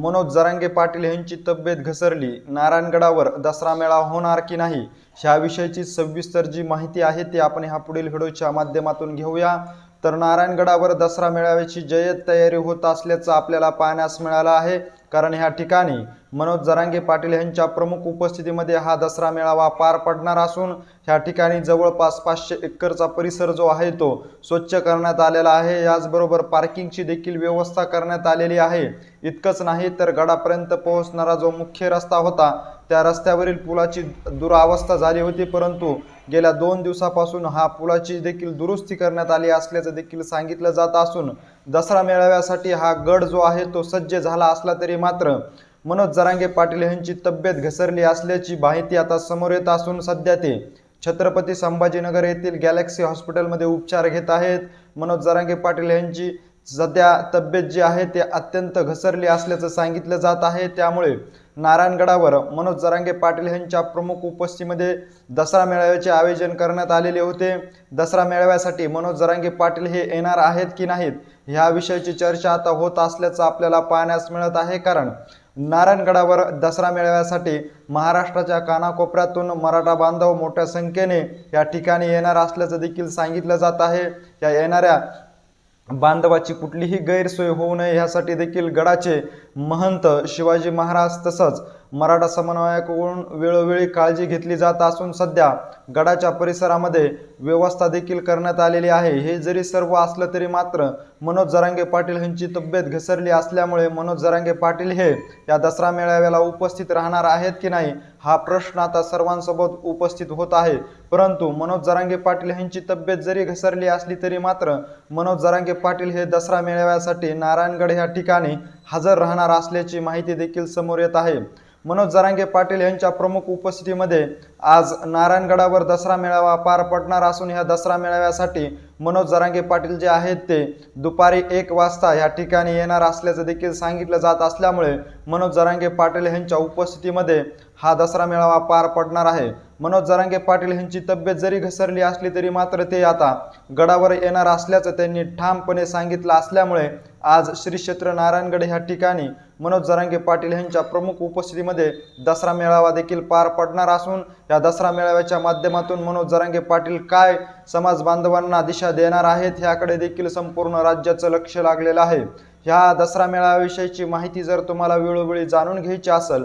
मनोज जरांगे पाटील यांची तब्येत घसरली. नारायणगडावर दसरा मेळा होणार की नाही? ह्याविषयीची सविस्तर जी माहिती आहे ती आपण ह्या पुढील व्हिडिओच्या माध्यमातून घेऊया. तर नारायणगडावर दसरा मेळाव्याची जय्यत तयारी होत असल्याचं आपल्याला पाहण्यास मिळालं आहे. कारण ह्या ठिकाणी मनोज जरांगे पाटील यांच्या प्रमुख उपस्थितीमध्ये हा दसरा मेळावा पार पडणार असून ह्या ठिकाणी जवळपास पाचशे एकरचा परिसर जो आहे तो स्वच्छ करण्यात आलेला आहे. याचबरोबर पार्किंगची देखील व्यवस्था करण्यात आलेली आहे. इतकंच नाही तर गडापर्यंत पोहोचणारा जो मुख्य रस्ता होता त्या रस्त्यावरील पुलाची दुरावस्था झाली होती परंतु गेल्या दोन दिवसापासून हा पुलाची देखील दुरुस्ती करण्यात आली असल्याचं देखील सांगितलं जात असून दसरा मेळाव्यासाठी हा गड जो आहे तो सज्ज झाला असला तरी मात्र मनोज जरांगे पाटील यांची तब्येत घसरली असल्याची माहिती आता समोर येत असून सध्या ते छत्रपती संभाजीनगर येथील गॅलेक्सी हॉस्पिटलमध्ये उपचार घेत आहेत. मनोज जरांगे पाटील यांची सध्या तब्येत जी आहे ते अत्यंत घसरली असल्याचं सांगितलं जात आहे. त्यामुळे नारायणगडावर मनोज जरांगे पाटील यांच्या प्रमुख उपस्थितीमध्ये दसरा मेळाव्याचे आयोजन करण्यात आलेले होते. दसरा मेळाव्यासाठी मनोज जरांगे पाटील हे येणार आहेत की नाहीत ह्या विषयाची चर्चा आता होत असल्याचं आपल्याला पाहण्यास मिळत आहे. कारण नारायणगडावर दसरा मेळाव्यासाठी महाराष्ट्राच्या कानाकोपऱ्यातून मराठा बांधव मोठ्या संख्येने या ठिकाणी येणार असल्याचं देखील सांगितलं जात आहे. या येणाऱ्या बांधवाची कुठलीही गैरसोय होऊ नये यासाठी देखील गडाचे महंत शिवाजी महाराज तसंच मराठा समन्वयाकडून वेळोवेळी काळजी घेतली जात असून सध्या गडाच्या परिसरामध्ये व्यवस्था देखील करण्यात आलेली आहे. हे जरी सर्व असलं तरी मात्र मनोज जरांगे पाटील यांची तब्येत घसरली असल्यामुळे मनोज जरांगे पाटील हे या दसरा मेळाव्याला उपस्थित राहणार आहेत की नाही हा प्रश्न आता सर्वांसोबत उपस्थित होत आहे. परंतु मनोज जरांगे पाटील यांची तब्येत जरी घसरली असली तरी मात्र मनोज जरांगे पाटील हे दसरा मेळाव्यासाठी नारायणगड या ठिकाणी हजर राहणार असल्याची माहिती देखील समोर येत आहे. मनोज जरांगे पाटील यांच्या प्रमुख उपस्थितीमध्ये आज नारायणगडावर दसरा मेळावा पार पडणार असून ह्या दसरा मेळाव्यासाठी मनोज जरांगे पाटील जे आहेत ते दुपारी एक वाजता या ठिकाणी येणार असल्याचं देखील सांगितलं जात असल्यामुळे मनोज जरांगे पाटील यांच्या उपस्थितीमध्ये हा दसरा मेळावा पार पडणार आहे. मनोज जरांगे पाटील यांची तब्येत जरी घसरली असली तरी मात्र ते आता गडावर येणार असल्याचं त्यांनी ठामपणे सांगितलं असल्यामुळे आज श्री क्षेत्र नारायणगड ह्या ठिकाणी मनोज जरांगे पाटील यांच्या प्रमुख उपस्थितीमध्ये दसरा मेळावा देखील पार पडणार असून या दसरा मेळाव्याच्या माध्यमातून मनोज जरांगे पाटील काय समाज बांधवांना दिशा देणार आहेत ह्याकडे देखील संपूर्ण राज्याचं लक्ष लागलेलं आहे. ह्या दसरा मेळाव्याविषयीची माहिती जर तुम्हाला वेळोवेळी जाणून घ्यायची असेल